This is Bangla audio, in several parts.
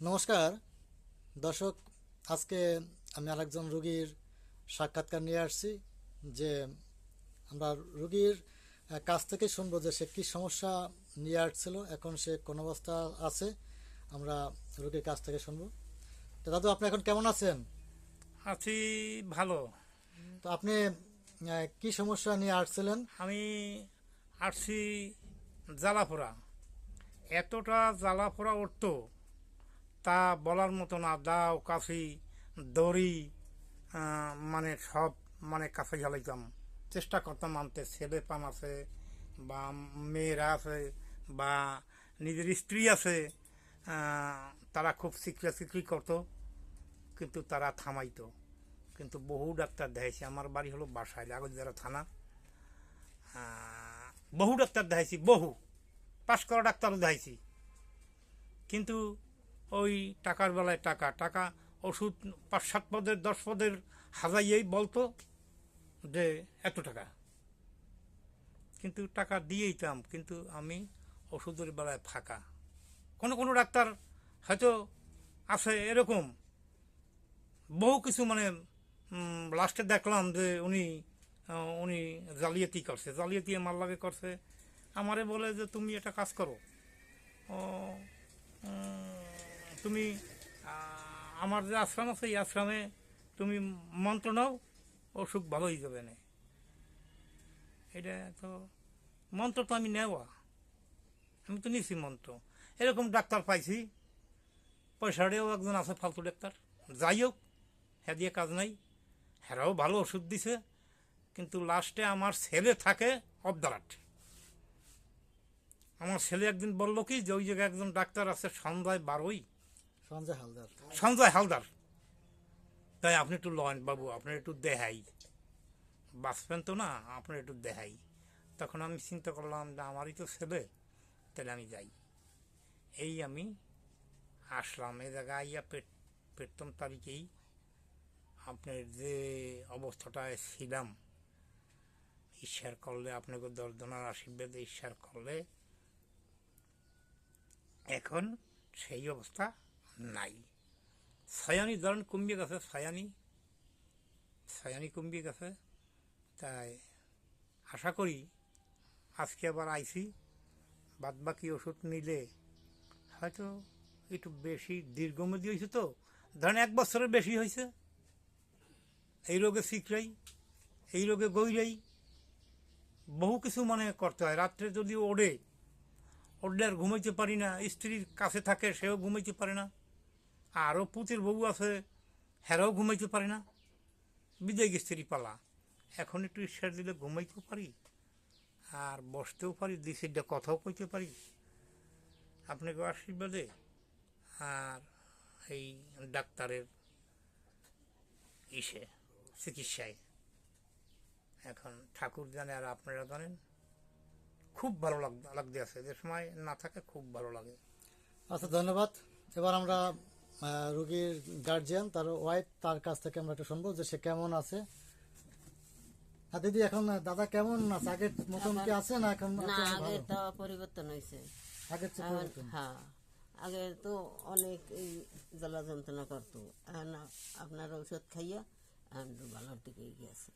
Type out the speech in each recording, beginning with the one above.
নমস্কার। দর্শক আজকে আমি আরেকজন রোগীর সাক্ষাৎকার নিয়ে আসছি যে আমরা রোগীর কাছ থেকে শুনব যে সে কী সমস্যা নিয়ে আসছিল এখন সে কোন অবস্থা আছে আমরা রোগীর কাছ থেকে শুনব। তো দাদু আপনি এখন কেমন আছেন? আছি ভালো। তো আপনি কি সমস্যা নিয়ে আসছিলেন? আমি আসছি জ্বালাফোড়া এতটা জ্বালাফোড়া উঠতো তা বলার মতো না, দাও কাশি দড়ি মানে সব মানে কাছে জ্বালাইতাম চেষ্টা করতাম আনতে, ছেলে পান আছে, বা মেয়েরা আছে, বা নিজের স্ত্রী আছে তারা খুব সিকড়া সিকড়ি করতো, কিন্তু তারা থামাইতো। কিন্তু বহু ডাক্তার দেখাইছি, আমার বাড়ি হলো বাসায় লাগোজারা থানা। বহু ডাক্তার দেখাইছি, বহু। পাশ করা ডাক্তারও দেখাইছি। কিন্তু ওই টাকার বেলায় টাকা টাকা ওষুধ পাঁচ সাত পদের, দশ পদের হাজাইয়েই বলতো যে এত টাকা। কিন্তু টাকা দিয়ে দিতাম কিন্তু আমি ওষুধের বেলায় ফাঁকা। কোনো কোনো ডাক্তার হয়তো আছে এরকম। বহু কিছু মানে লাস্টে দেখলাম যে উনি উনি জালিয়াতি করছে, জালিয়াতি আমার লাগে করছে। আমারে বলে যে, তুমি একটা কাজ করো। তুমি আমার যে আশ্রম আছে, এই আশ্রমে তুমি মন্ত্র নাও, অসুখ ভালো হয়ে যাবে না। এটা তো, মন্ত্র তো আমি নেওয়া। আমি তো নিছি মন্ত্র। এরকম ডাক্তার পাইছি। পয়সাটাও একজন আছে ফালতু ডাক্তার। যাই হোক হ্যাঁ দিয়ে কাজ নাই। হ্যারাও ভালো ওষুধ দিছে, কিন্তু লাস্টে আমার ছেলে থাকে অবদারাট আমার ছেলে একদিন বলল কি যে, ওই জায়গায় একজন ডাক্তার আছে, সন্ধ্যায় বারোই। সঞ্জয় হালদার। সঞ্জয় হালদার। তাই আপনি একটু লন বাবু, আপনার একটু দেহাই বাঁচবেন তো না, আপনার একটু দেহাই তখন আমি চিন্তা করলাম যে আমারই তো ছেলে, তাহলে আমি যাই। এই আমি আসলাম। এ জায়গায় আইয়া পেট প্রথম তারিখেই আপনার যে অবস্থাটায় ছিলাম, ঈশ্বর করলে আপনাকে দর্দনার আশীর্বাদ ঈশ্বর করলে, এখন সেই অবস্থা নাই। ছায়ানি ধরেন কমিয়ে গেছে ছায়ানি? ছায়ানি কমিয়ে গেছে তাই আশা করি আজকে আবার আইসি বাদ বাকি ওষুধ নিলে হয়তো একটু বেশি দীর্ঘমেয়াদী হয়েছে তো। ধরেন এক বছরের বেশি হয়েছে। এই রোগে শিখরাই এই রোগে গৈরাই বহু কিছু মানে করতে হয়। রাত্রে যদি ওড়ে, ওড়লে আর ঘুমাইতে পারি না, স্ত্রীর কাছে থাকে, সেও ঘুমাইতে পারে না। আরও পুতির বউ আছে, হেরাও ঘুমাইতে পারে না। বিদায় স্ত্রী পালা। এখন একটু ঈশ্বর দিলে ঘুমাইতেও পারি, আর বসতেও পারি সিটটা কথাও কইতে পারি। আপনাকে আশীর্বাদে, আর এই ডাক্তারের ইসে, চিকিৎসায়। এখন ঠাকুর জানে আর আপনারা জানেন, খুব ভালো লাগ, লাগতে আছে। যে সময় না থাকে খুব ভালো লাগে। আচ্ছা ধন্যবাদ। এবার আমরা রোগীর গার্জিয়ান তার ওয়াইফ তার কাছ থেকে আমরা একটু শুনব যে সে কেমন আছে। আর দিদি এখন দাদা কেমন আছে? আগের মতন কি আছে না এখন না আছে? ভালো? পরিবর্তন হয়েছে। আগের চেয়ে পরিবর্তন। হ্যাঁ আগে তো অনেক এই জ্বালা যন্ত্রণা করতো। এখন আপনার ঔষধ খাইয়া এখন তো ভালো টিকে গেছে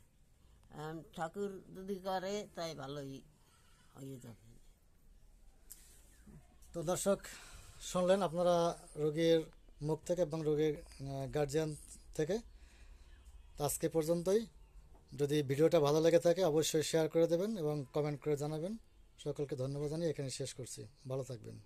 এখন ঠাকুর যদি করে তাই ভালোই হয়ে যাবে। তো দর্শক শুনলেন আপনারা রোগীর মুখ থেকে এবং রোগের গার্জিয়ান থেকে। আজকে পর্যন্তই। যদি ভিডিওটা ভালো লেগে থাকে, অবশ্যই শেয়ার করে দেবেন এবং কমেন্ট করে জানাবেন। সকলকে ধন্যবাদ জানিয়ে এখানে শেষ করছি। ভালো থাকবেন।